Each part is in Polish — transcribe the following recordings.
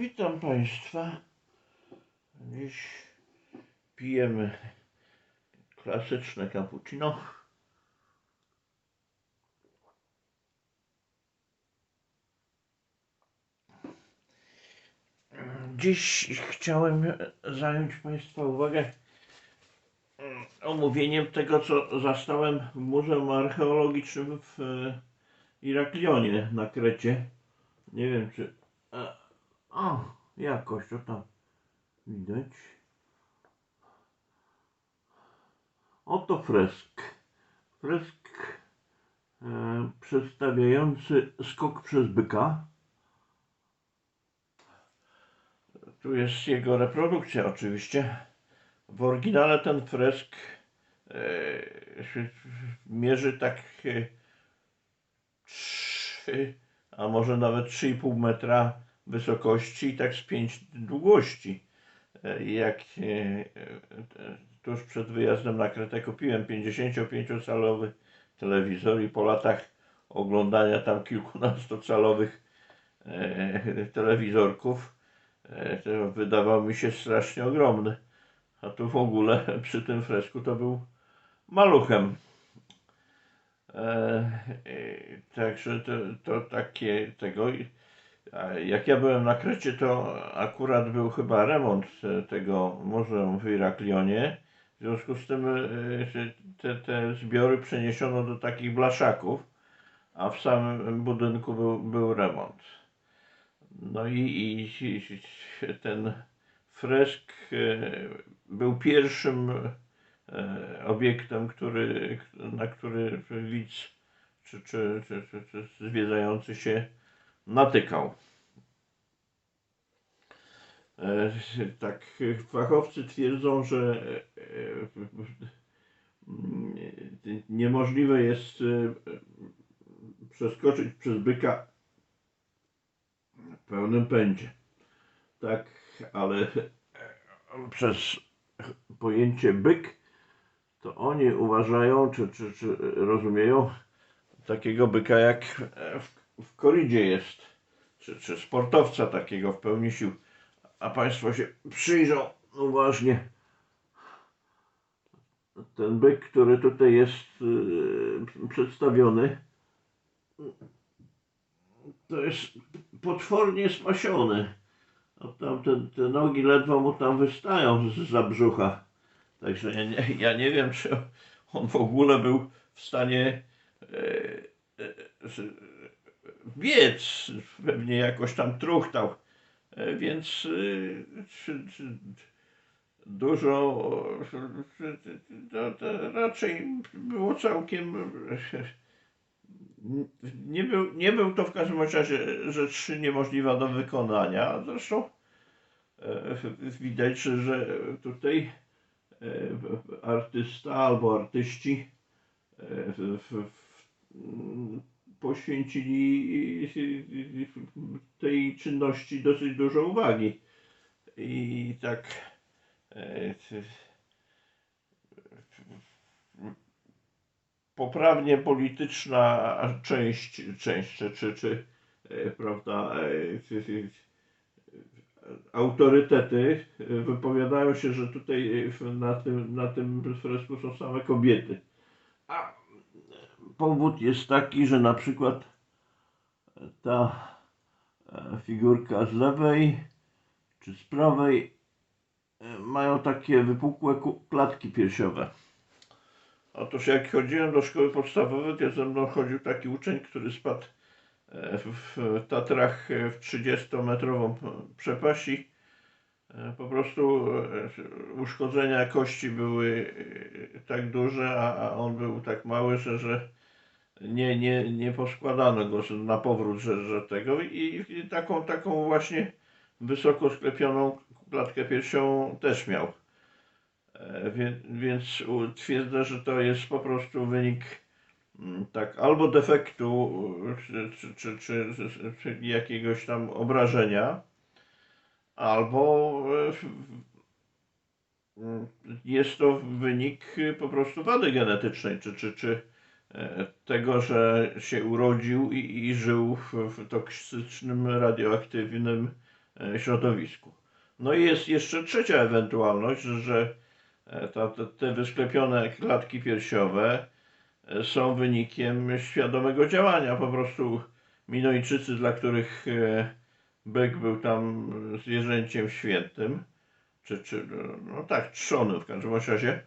Witam Państwa. Dziś pijemy klasyczne cappuccino. Dziś chciałem zająć Państwa uwagę mm, omówieniem tego, co zastałem w Muzeum Archeologicznym w e, Iraklionie na Krecie. Nie wiem, czy... O, jakoś to tam widać. Oto fresk. Fresk e, przedstawiający skok przez byka. Tu jest jego reprodukcja oczywiście. W oryginale ten fresk e, mierzy tak e, 3, a może nawet 3,5 metra wysokości i tak z 5 długości. E, Jak e, e, tuż przed wyjazdem na Kretę kupiłem 55-calowy telewizor i po latach oglądania tam kilkunastocalowych telewizorków to wydawał mi się strasznie ogromny. A tu w ogóle przy tym fresku to był maluchem. Także to, to takie tego. Jak ja byłem na Krecie, to akurat był chyba remont tego muzeum w Iraklionie. W związku z tym e, te, te zbiory przeniesiono do takich blaszaków, a w samym budynku był, był remont. No i, i, i ten fresk e, był pierwszym e, obiektem, który, na który widz czy, czy, czy, czy, czy zwiedzający się natykał. E, Tak, fachowcy twierdzą, że e, niemożliwe jest e, przeskoczyć przez byka w pełnym pędzie. Tak, ale przez pojęcie byk to oni uważają, czy, czy, czy rozumieją takiego byka jak w, w koridzie jest, czy, czy sportowca takiego w pełni sił. A Państwo się przyjrzą uważnie. Ten byk, który tutaj jest yy, przedstawiony, to jest potwornie spasiony. Tam te, te nogi ledwo mu tam wystają z, za brzucha. Także ja nie, ja nie wiem, czy on w ogóle był w stanie e, z- biec. Pewnie jakoś tam truchtał. E, Więc e, dużo to, to raczej było całkiem nie był, nie był to w każdym razie rzecz niemożliwa do wykonania. Zresztą e, widać, że, tutaj artysta albo artyści w, w, w, poświęcili tej czynności dosyć dużo uwagi. I tak e, poprawnie polityczna część, część czy, czy, e, prawda, e, autorytety wypowiadają się, że tutaj na tym, na tym fresku są same kobiety. A powód jest taki, że na przykład ta e, figurka z lewej czy z prawej e, mają takie wypukłe klatki piersiowe. Otóż jak chodziłem do szkoły podstawowej, to ze mną chodził taki uczeń, który spadł e, w, Tatrach w 30-metrową przepaść i po prostu uszkodzenia kości były tak duże, a, on był tak mały, że nie, nie, nie poskładano go na powrót, że, że tego i, i taką, taką właśnie wysoko sklepioną klatkę piersiową też miał. E, Wie, więc twierdzę, że to jest po prostu wynik mm, tak albo defektu, czy, czy, czy, czy, czy, jakiegoś tam obrażenia, albo mm, jest to wynik po prostu wady genetycznej, czy, czy, czy tego, że się urodził i, i żył w, w toksycznym, radioaktywnym e, środowisku. No i jest jeszcze trzecia ewentualność, że e, ta, te, te wysklepione klatki piersiowe e, są wynikiem świadomego działania. Po prostu Minojczycy, dla których byk był tam zwierzęciem świętym, czy, czy no tak, trzonym w każdym razie,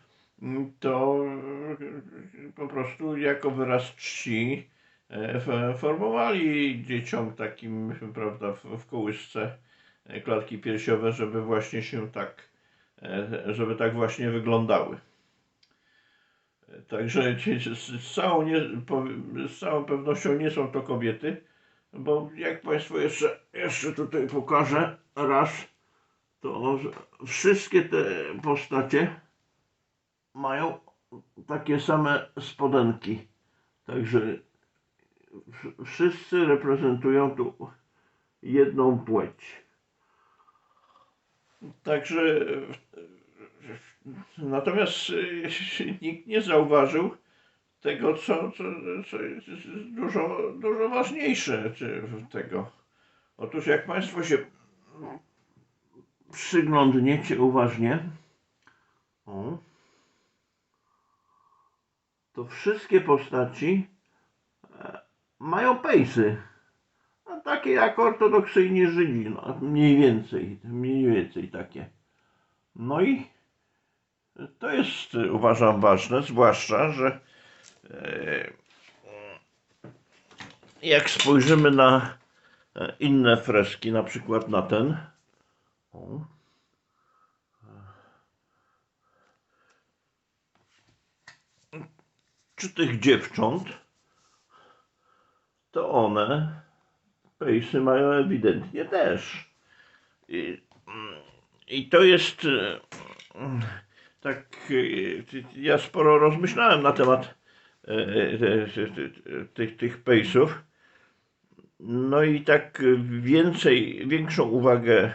to e, po prostu jako wyraz czci e, formowali dzieciom takim, prawda, w, kołysce e, klatki piersiowe, żeby właśnie się tak, żeby tak właśnie wyglądały. Także z, całą nie, z całą pewnością nie są to kobiety, bo jak Państwu jeszcze, jeszcze tutaj pokażę raz, to wszystkie te postacie mają takie same spodenki. Także wszyscy reprezentują tu jedną płeć. Także natomiast nikt nie zauważył tego, co, co, co jest dużo, dużo ważniejsze tego. Otóż jak Państwo się przyglądniecie uważnie, o, to wszystkie postaci e, mają pejsy. A takie jak ortodoksyjni Żydzi, no, mniej więcej, mniej więcej takie. No i to jest, uważam, ważne, zwłaszcza, że e, jak spojrzymy na e, inne freski, na przykład na ten, czy tych dziewcząt, to one pejsy mają ewidentnie też. I, i to jest e, tak, e, ja sporo rozmyślałem na temat e, tych, tych pejsów. No i tak więcej, większą uwagę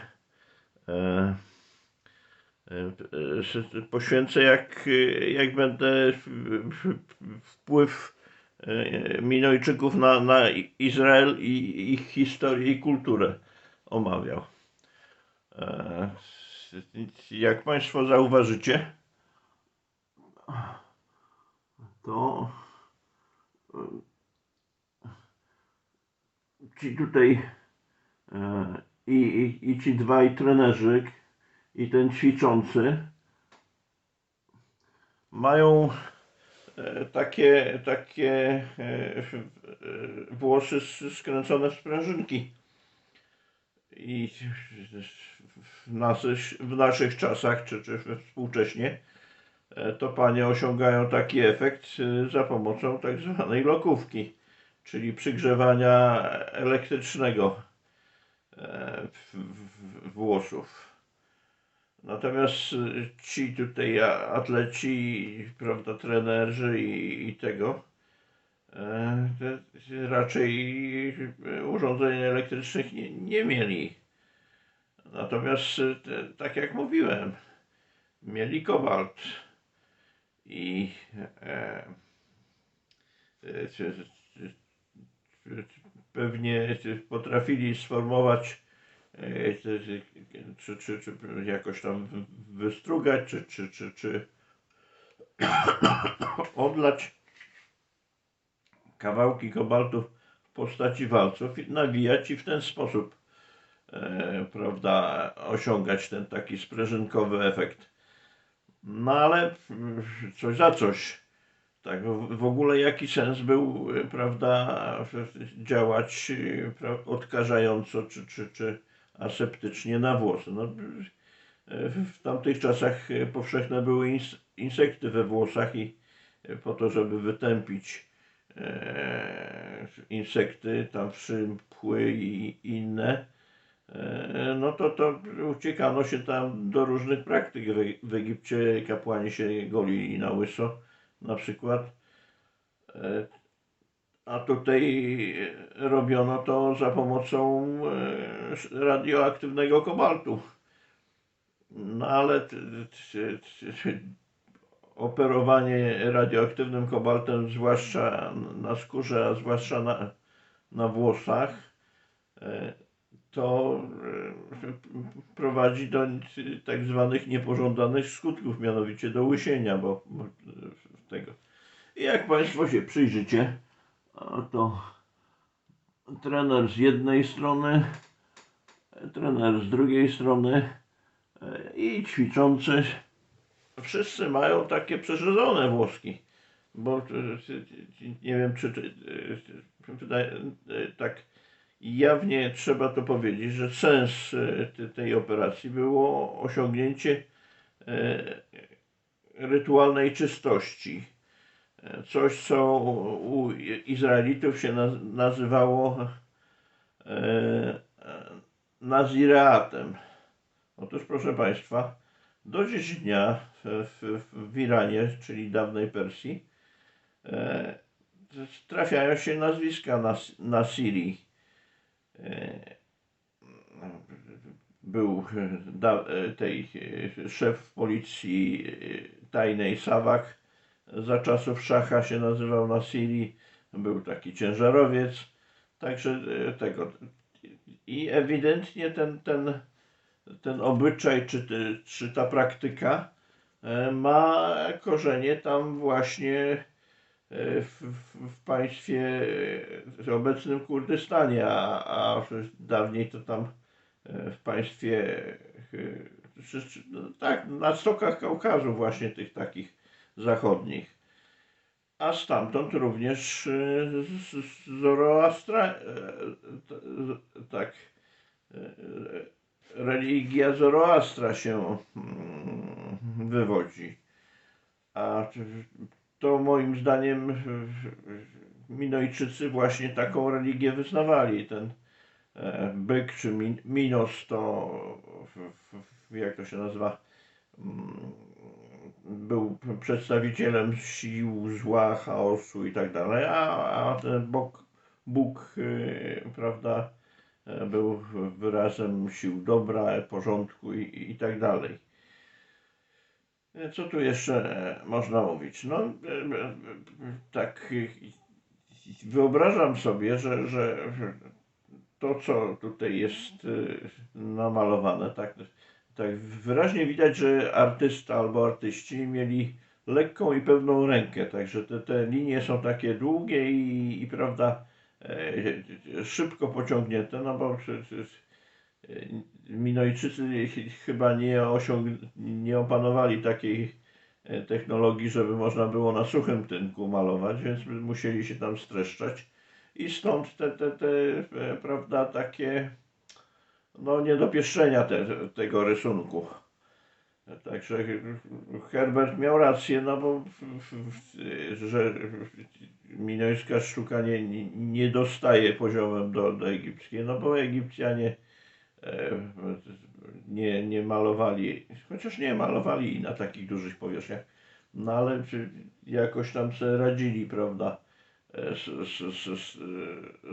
poświęcę, jak, jak będę wpływ Minojczyków na, na Izrael i ich historię i kulturę omawiał. E, Jak Państwo zauważycie, to ci tutaj e, i, i, i ci dwaj trenerzy i ten ćwiczący mają e, takie, takie e, e, włosy skręcone w sprężynki. I w naszych, w naszych czasach, czy, czy współcześnie, to panie osiągają taki efekt za pomocą tak zwanej lokówki, czyli przygrzewania elektrycznego włosów. Natomiast y, ci tutaj atleci, prawda, trenerzy i, i tego, e, raczej e, urządzeń elektrycznych nie, nie mieli. Natomiast y, tak jak mówiłem, mieli kobalt i e, e, pewnie potrafili sformować czy, czy, czy, jakoś tam wy- wystrugać, czy, czy, czy, czy odlać kawałki kobaltu w postaci walców i nawijać i w ten sposób e, prawda, osiągać ten taki sprężynkowy efekt. No ale mm, coś za coś. Tak, w ogóle jaki sens był, e, prawda, działać e, odkażająco czy, czy, czy aseptycznie na włosy. No, w tamtych czasach e, powszechne były ins insekty we włosach i e, po to, żeby wytępić e, insekty, tam przympły i inne, no to, to uciekano się tam do różnych praktyk. W Egipcie kapłani się golili na łyso na przykład. A tutaj robiono to za pomocą e, radioaktywnego kobaltu. No ale operowanie radioaktywnym kobaltem, zwłaszcza na skórze, a zwłaszcza na, na włosach, e, to e, prowadzi do tak zwanych niepożądanych skutków, mianowicie do łysienia, bo tego. I jak Państwo się przyjrzycie, to trener z jednej strony, trener z drugiej strony e, i ćwiczący, wszyscy mają takie przerzedzone włoski, bo e, nie wiem, czy, czy e, tak jawnie trzeba to powiedzieć, że sens te- tej operacji było osiągnięcie rytualnej czystości. Coś, co u Izraelitów się naz- nazywało e, e, nazireatem. Otóż, proszę Państwa, do dziś dnia w, w, w Iranie, czyli dawnej Persji, e, trafiają się nazwiska nas, Nasiri. E, był e, da, tej szef policji tajnej Sawak, za czasów szacha się nazywał Nasiri, był taki ciężarowiec, także e, tego. I ewidentnie ten, ten, ten obyczaj, czy, ty- czy ta praktyka e, ma korzenie tam właśnie e, w, w, w państwie e, obecnym Kurdystanie, a, a dawniej to tam e, w państwie, e, czy, czy, no, tak, na stokach Kaukazu właśnie tych takich zachodnich. A stamtąd również z Zoroastra, e, tak, e, religia Zoroastra się mm, wywodzi. A to moim zdaniem Minojczycy właśnie taką religię wyznawali. Ten e, byk czy min, Minos to jak to się nazywa mm, był przedstawicielem sił zła, chaosu i tak dalej, a, a ten Bóg, Bóg y, prawda, e, był wyrazem sił dobra, porządku i, i tak dalej. E, Co tu jeszcze e, można mówić? No, tak wyobrażam sobie, że, że to, co tutaj jest e, namalowane, tak, tak wyraźnie widać, że artysta albo artyści mieli lekką i pewną rękę, także te, te linie są takie długie i, i prawda, e, szybko pociągnięte, no bo czy, Minojczycy ch- chyba nie, osiąg... nie opanowali takiej e, technologii, żeby można było na suchym tynku malować, więc musieli się tam streszczać. I stąd te, te, te e, prawda, takie no, niedopieszczenia te, tego rysunku. Także Herbert miał rację, no bo że minojska sztuka nie, nie, nie dostaje poziomem do, do egipskiej, no bo Egipcjanie e, nie, nie malowali, chociaż nie malowali na takich dużych powierzchniach, no ale jakoś tam sobie radzili, prawda, e, z, z, z,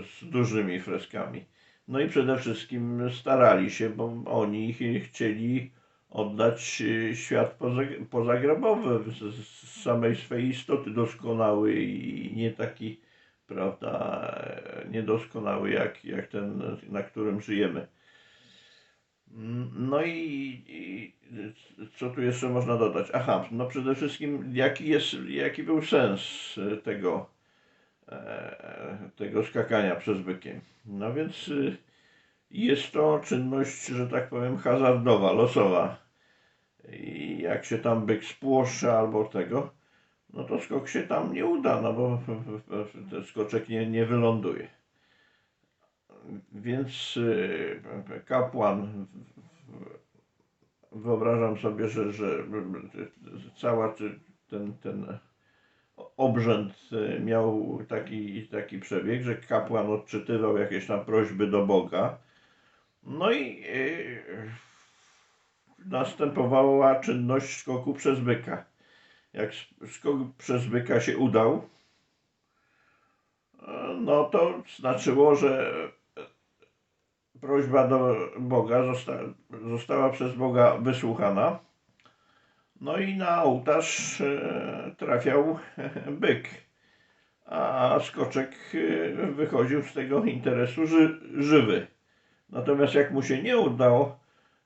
z dużymi freskami. No i przede wszystkim starali się, bo oni ch- chcieli oddać e, świat poza- pozagrabowy z, samej swej istoty doskonały i nie taki, prawda, niedoskonały jak, jak ten, na którym żyjemy. No i, i co tu jeszcze można dodać? Aha, no przede wszystkim jaki jest, jaki był sens tego, tego skakania przez bykiem? No więc y, jest to czynność, że tak powiem, hazardowa, losowa. I jak się tam byk spłoszy albo tego, no to skok się tam nie uda, no bo ten skoczek nie, nie wyląduje. Więc y, kapłan, wyobrażam sobie, że, że cała ten, ten obrzęd y, miał taki, taki przebieg, że kapłan odczytywał jakieś tam prośby do Boga. No i y, następowała czynność skoku przez byka. Jak sk- skok przez byka się udał, e, no to znaczyło, że prośba do Boga zosta została przez Boga wysłuchana. No i na ołtarz e, trafiał byk, a skoczek e, wychodził z tego interesu ży żywy. Natomiast jak mu się nie udało,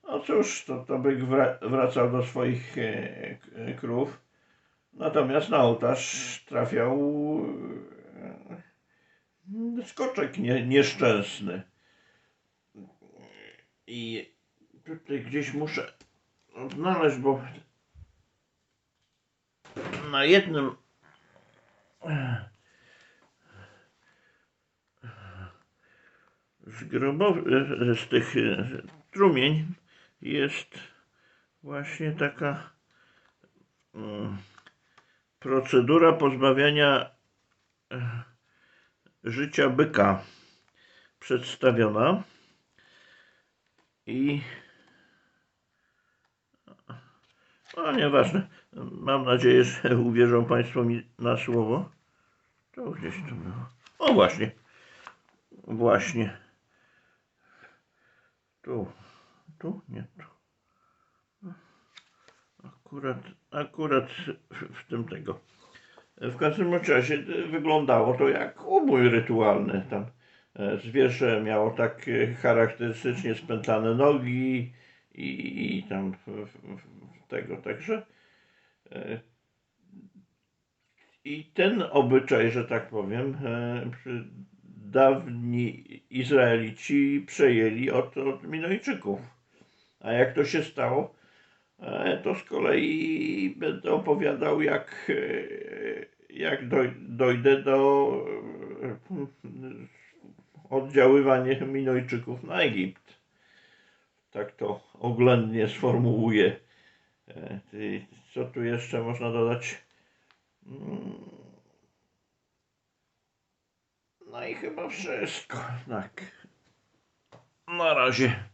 no cóż, to, to byk wra- wracał do swoich e, krów. Natomiast na ołtarz trafiał e, skoczek nie, nieszczęsny. I tutaj gdzieś muszę odnaleźć, bo na jednym z grobowych, z tych e, trumień jest właśnie taka mm, procedura pozbawiania e, życia byka przedstawiona i no nieważne. Mam nadzieję, że uwierzą Państwo mi na słowo. To gdzieś to było. O właśnie. Właśnie. Tu. Tu? Nie tu. Akurat, akurat w, tym tego. W każdym razie e, wyglądało to jak ubój rytualny. Tam e, zwierzę miało tak e, charakterystycznie spętlane nogi i, i tam tego. Także i ten obyczaj, że tak powiem, e, dawni Izraelici przejęli od, od Minojczyków. A jak to się stało, e, to z kolei będę opowiadał, jak, e, jak doj, dojdę do oddziaływania Minojczyków na Egipt. Tak to oględnie sformułuję. Co tu jeszcze można dodać? Mm. No i chyba wszystko. Tak. Na razie.